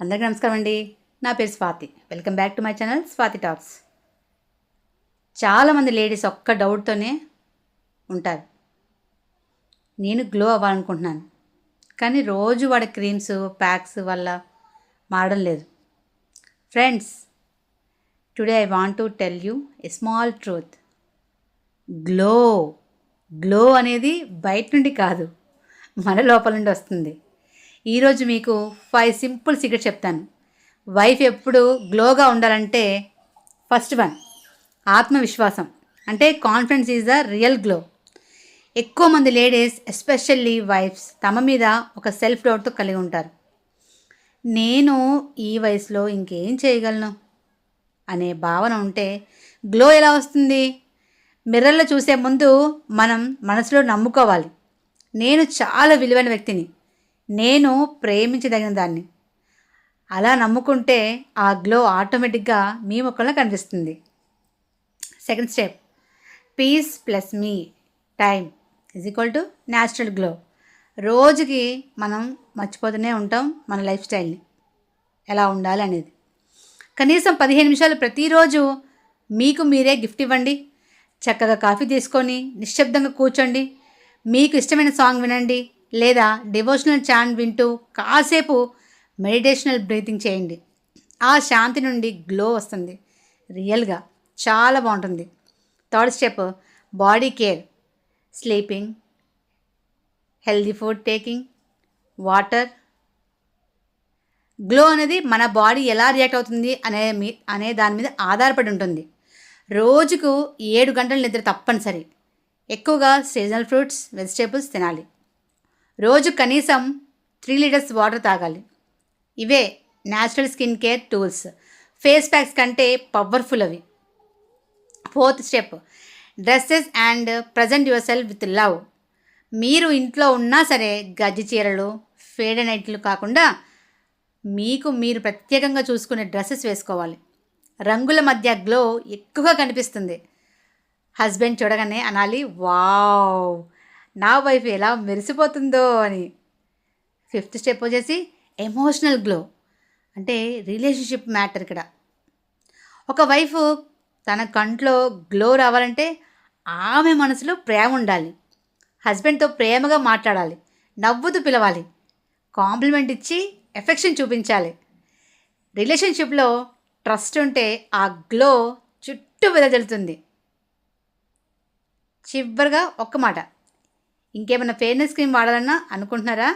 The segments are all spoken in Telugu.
అందరికీ నమస్కారం అండి. నా పేరు Swathi. Welcome back to my channel Swathi talks చాలామంది లేడీస్ ఒక్క డౌట్తోనే ఉంటారు. నేను గ్లో అవ్వాలనుకుంటున్నాను. కానీ రోజు వాడే క్రీమ్స్ ప్యాక్స్ వల్ల మారడం లేదు. Friends today I want to tell you a small truth glow glow అనేది బయట నుండి కాదు మన లోపల నుండి వస్తుంది. ఈరోజు మీకు ఫైవ్ సింపుల్ సీక్రెట్ చెప్తాను. వైఫ్ ఎప్పుడు గ్లోగా ఉండాలంటే ఫస్ట్ వన్ ఆత్మవిశ్వాసం. అంటే confidence is the real glow. ఎక్కువ మంది లేడీస్ ఎస్పెషల్లీ వైఫ్స్ తమ మీద ఒక సెల్ఫ్ డౌట్తో కలిగి ఉంటారు. నేను ఈ వయసులో ఇంకేం చేయగలను? అనే భావన ఉంటే గ్లో ఎలా వస్తుంది? మిర్రర్లో చూసే ముందు మనం మనసులో నమ్ముకోవాలి. నేను చాలా విలువైన వ్యక్తిని. నేను ప్రేమించదగిన దాన్ని. అలా నమ్ముకుంటే ఆ గ్లో ఆటోమేటిక్గా మీ ముఖంలో కనిపిస్తుంది. Second step. Peace plus me time is equal to natural glow. రోజుకి మనం మర్చిపోతూనే ఉంటాం మన లైఫ్ స్టైల్ని. ఎలా ఉండాలి అనేది. కనీసం పదిహేను నిమిషాలు ప్రతిరోజు మీకు మీరే గిఫ్ట్ ఇవ్వండి. చక్కగా కాఫీ తీసుకొని నిశ్శబ్దంగా కూర్చోండి. మీకు ఇష్టమైన సాంగ్ వినండి. లేదా డివోషనల్ చాంట్ వింటూ కాసేపు మెడిటేషనల్ బ్రీతింగ్ చేయండి. ఆ శాంతి నుండి గ్లో వస్తుంది. రియల్గా చాలా బాగుంటుంది. Third step body care. Sleeping healthy food taking water. Glow అనేది మన బాడీ ఎలా రియాక్ట్ అవుతుంది అనే మీ అనే దాని మీద ఆధారపడి ఉంటుంది. రోజుకు ఏడు గంటల నిద్ర తప్పనిసరి. ఎక్కువగా సీజనల్ ఫ్రూట్స్ వెజిటేబుల్స్ తినాలి. రోజు కనీసం త్రీ లీటర్స్ వాటర్ తాగాలి. ఇవే natural skin care tools. Face packs కంటే పవర్ఫుల్ అవి. Fourth step dresses and present yourself with love. మీరు ఇంట్లో ఉన్నా సరే గజ్జి చీరలు ఫేడ్ నైట్లు కాకుండా మీకు మీరు ప్రత్యేకంగా చూసుకునే డ్రెస్సెస్ వేసుకోవాలి. రంగుల మధ్య గ్లో ఎక్కువగా కనిపిస్తుంది. హస్బెండ్ చూడగానే అనాలి వావ్ నా వైఫ్ ఎలా మెరిసిపోతుందో అని. ఫిఫ్త్ స్టెప్ వచ్చేసి ఎమోషనల్ గ్లో. అంటే రిలేషన్షిప్ మ్యాటర్ ఇక్కడ. ఒక వైఫ్ తన కంట్లో గ్లో రావాలంటే ఆమె మనసులో ప్రేమ ఉండాలి. హస్బెండ్తో ప్రేమగా మాట్లాడాలి. నవ్వుతూ పిలవాలి. కాంప్లిమెంట్ ఇచ్చి ఎఫెక్షన్ చూపించాలి. రిలేషన్షిప్లో ట్రస్ట్ ఉంటే ఆ గ్లో చుట్టూ వెదజల్లుతుంది. చివరిగా ఒక్క మాట. ఇంకేమైనా ఫెయిర్నెస్ క్రీమ్ వాడాలన్నా అనుకుంటున్నారా?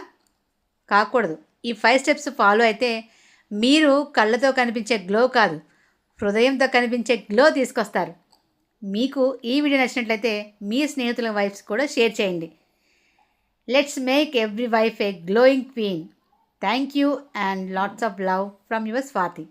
కాకూడదు. ఈ ఫైవ్ స్టెప్స్ ఫాలో అయితే మీరు కళ్ళతో కనిపించే గ్లో కాదు హృదయంతో కనిపించే గ్లో తీసుకొస్తారు. మీకు ఈ వీడియో నచ్చినట్లయితే మీ స్నేహితుల వైఫ్స్ కూడా షేర్ చేయండి. Let's make every wife a glowing queen thank you and lots of love from your Swathi